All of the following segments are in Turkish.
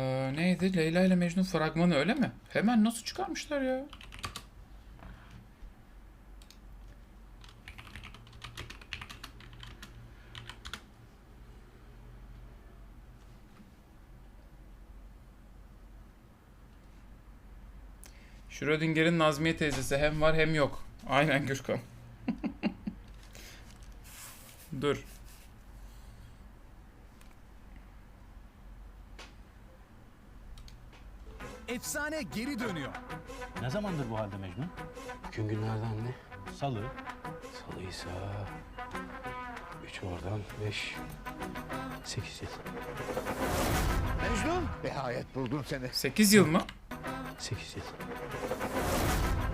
Ee, neydi? Leyla ile Mecnun fragmanı öyle mi? Hemen nasıl çıkarmışlar ya? Schrödinger'in Nazmiye teyzesi hem var hem yok. Aynen Gürkan. Dur. Efsane geri dönüyor. Ne zamandır bu halde Mecnun? Bugün günlerden ne? Salı. Salıysa... Üç oradan beş... Sekiz yıl. Mecnun, nihayet buldum seni. 8 yıl mı? Sekiz yıl.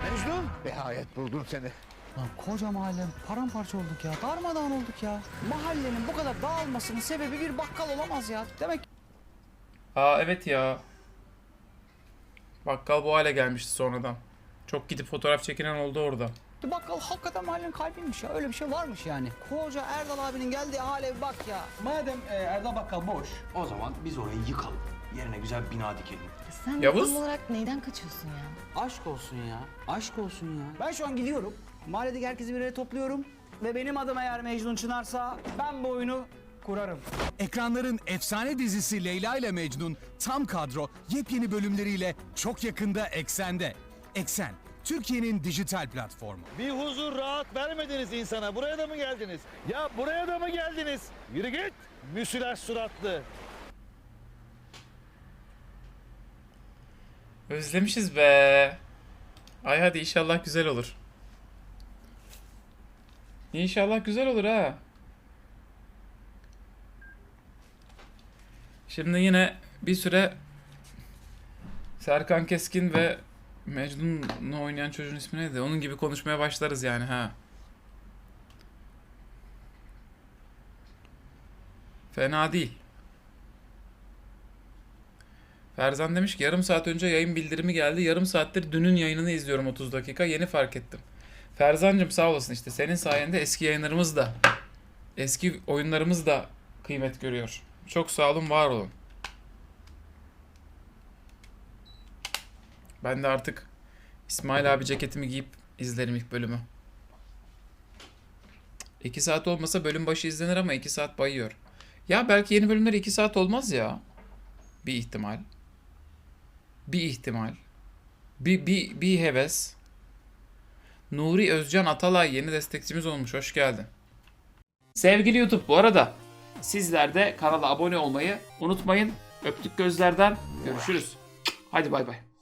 Mecnun, nihayet buldum seni. Lan koca mahalle paramparça olduk ya. Darmadağın olduk ya. Mahallenin bu kadar dağılmasının sebebi bir bakkal olamaz ya. Demek Aa evet ya. Bakkal bu hale gelmişti sonradan. Çok gidip fotoğraf çekilen oldu orada. ki bakkal hakikaten mahallenin kalbiymiş ya. Öyle bir şey varmış yani. Koca Erdal abinin geldiği hale bir bak ya. Madem e, Erdal Bakkal boş, o zaman biz orayı yıkalım. Yerine güzel bir bina dikelim. Sen Yavuz? tam olarak neyden kaçıyorsun ya? Aşk olsun ya. Aşk olsun ya. Ben şu an gidiyorum. Mahalledeki herkesi bir yere topluyorum. Ve benim adım eğer Mecnun Çınarsa ben bu oyunu kurarım. Ekranların efsane dizisi Leyla ile Mecnun tam kadro yepyeni bölümleriyle çok yakında Eksen'de. Eksen, Türkiye'nin dijital platformu. Bir huzur rahat vermediniz insana. Buraya da mı geldiniz? Ya buraya da mı geldiniz? Yürü git. Müsilaj suratlı. Özlemişiz be. Ay hadi inşallah güzel olur. İnşallah güzel olur ha. Şimdi yine bir süre Serkan Keskin ve Mecnun'u oynayan çocuğun ismi neydi? Onun gibi konuşmaya başlarız yani ha. Fena değil. Ferzan demiş ki yarım saat önce yayın bildirimi geldi. Yarım saattir dünün yayınını izliyorum 30 dakika. Yeni fark ettim. Ferzancım sağ olasın işte. Senin sayende eski yayınlarımız da eski oyunlarımız da kıymet görüyor. Çok sağ olun, var olun. Ben de artık İsmail abi ceketimi giyip izlerim ilk bölümü. 2 saat olmasa bölüm başı izlenir ama 2 saat bayıyor. Ya belki yeni bölümler 2 saat olmaz ya. Bir ihtimal. Bir ihtimal. Bir, bir, bir heves. Nuri Özcan Atalay yeni destekçimiz olmuş. Hoş geldin. Sevgili YouTube bu arada sizler de kanala abone olmayı unutmayın. Öptük gözlerden. Görüşürüz. Hadi bay bay.